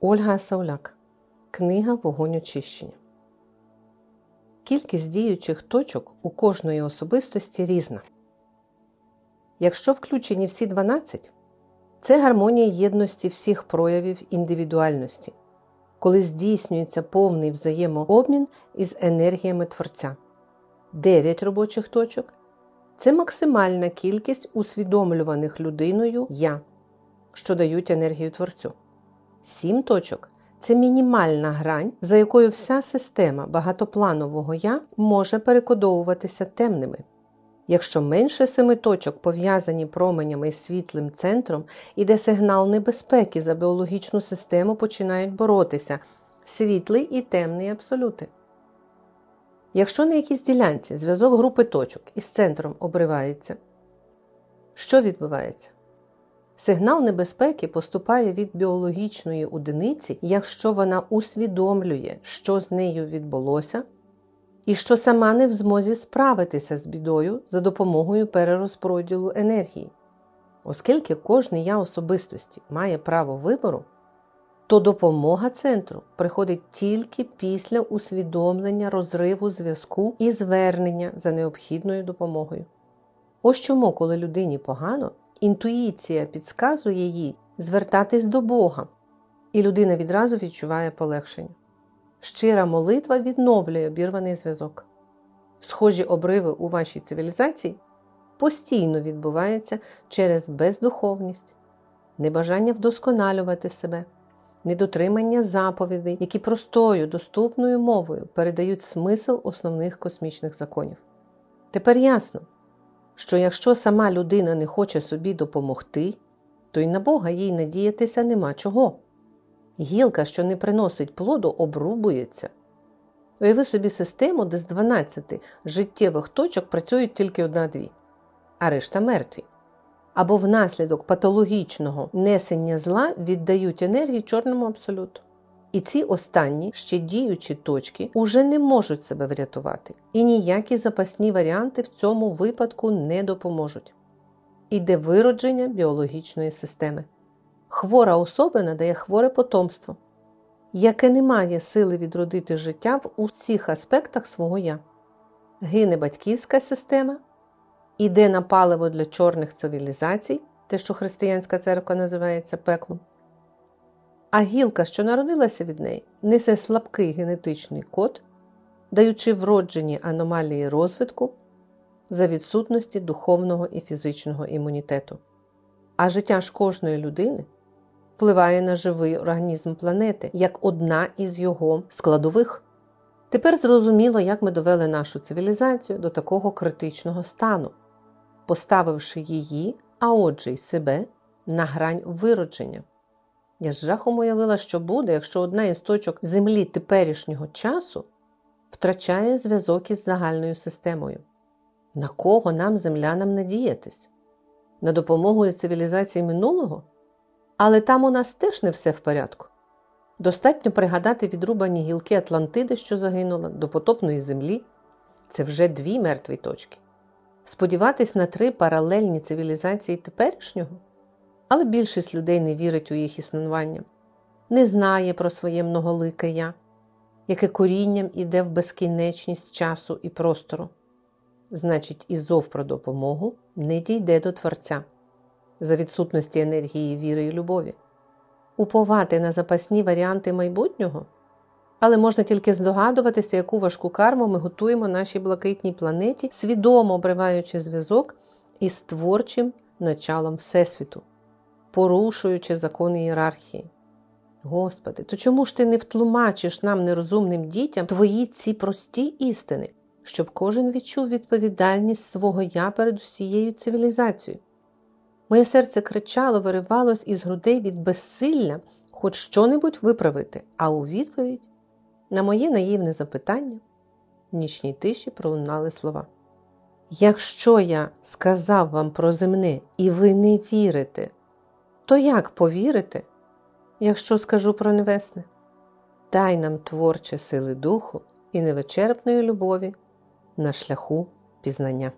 Ольга Сауляк. Книга Вогонь очищення. Кількість діючих точок у кожної особистості різна. Якщо включені всі 12, це гармонія єдності всіх проявів індивідуальності, коли здійснюється повний взаємообмін із енергіями Творця. 9 робочих точок це максимальна кількість усвідомлюваних людиною Я, що дають енергію Творцю. 7 точок це мінімальна грань, за якою вся система багатопланового я може перекодовуватися темними. Якщо менше семи точок пов'язані променями із світлим центром, іде сигнал небезпеки за біологічну систему починають боротися світлий і темний абсолюти. Якщо на якійсь ділянці зв'язок групи точок із центром обривається, що відбувається? Сигнал небезпеки поступає від біологічної одиниці, якщо вона усвідомлює, що з нею відбулося, і що сама не в змозі справитися з бідою за допомогою перерозподілу енергії. Оскільки кожне я особистості має право вибору, то допомога центру приходить тільки після усвідомлення розриву зв'язку і звернення за необхідною допомогою. Ось чому, коли людині погано, інтуїція підказує їй звертатись до Бога, і людина відразу відчуває полегшення. Щира молитва відновлює обірваний зв'язок. Схожі обриви у вашій цивілізації постійно відбуваються через бездуховність, небажання вдосконалювати себе, недотримання заповідей, які простою доступною мовою передають смисл основних космічних законів. Тепер ясно, що якщо сама людина не хоче собі допомогти, то й на Бога їй надіятися нема чого. Гілка, що не приносить плоду, обрубується. Уяви собі систему, де з 12 життєвих точок працюють тільки одна-дві, а решта мертві. Або внаслідок патологічного несення зла віддають енергію чорному абсолюту. І ці останні ще діючі точки уже не можуть себе врятувати, і ніякі запасні варіанти в цьому випадку не допоможуть. Іде виродження біологічної системи. Хвора особа надає хворе потомство, яке не має сили відродити життя в усіх аспектах свого я. Гине батьківська система, іде на паливо для чорних цивілізацій, те, що християнська церква називається пеклом. А гілка, що народилася від неї, несе слабкий генетичний код, даючи вроджені аномалії розвитку за відсутності духовного і фізичного імунітету. А життя ж кожної людини впливає на живий організм планети як одна із його складових. Тепер зрозуміло, як ми довели нашу цивілізацію до такого критичного стану, поставивши її, а отже й себе, на грань виродження. Я з жахом уявила, що буде, якщо одна із точок Землі теперішнього часу втрачає зв'язок із загальною системою. На кого нам, землянам, надіятись? На допомогу із цивілізації минулого? Але там у нас теж не все в порядку. Достатньо пригадати відрубані гілки Атлантиди, що загинула, до потопної землі це вже дві мертві точки. Сподіватись на три паралельні цивілізації теперішнього але більшість людей не вірить у їх існування, не знає про своє многолике я, яке корінням іде в безкінечність часу і простору. Значить, і зов про допомогу не дійде до Творця за відсутності енергії, віри і любові. Уповати на запасні варіанти майбутнього, але можна тільки здогадуватися, яку важку карму ми готуємо нашій блакитній планеті, свідомо обриваючи зв'язок із творчим началом Всесвіту порушуючи закони ієрархії. Господи, то чому ж ти не втлумачиш нам, нерозумним дітям, твої ці прості істини, щоб кожен відчув відповідальність свого я перед усією цивілізацією? Моє серце кричало, виривалось із грудей від безсилля хоч що-небудь виправити, а у відповідь на моє наївне запитання в нічній тиші пролунали слова. Якщо я сказав вам про земне і ви не вірите, то як повірити, якщо скажу про небесне? Дай нам творче сили духу і невичерпної любові на шляху пізнання.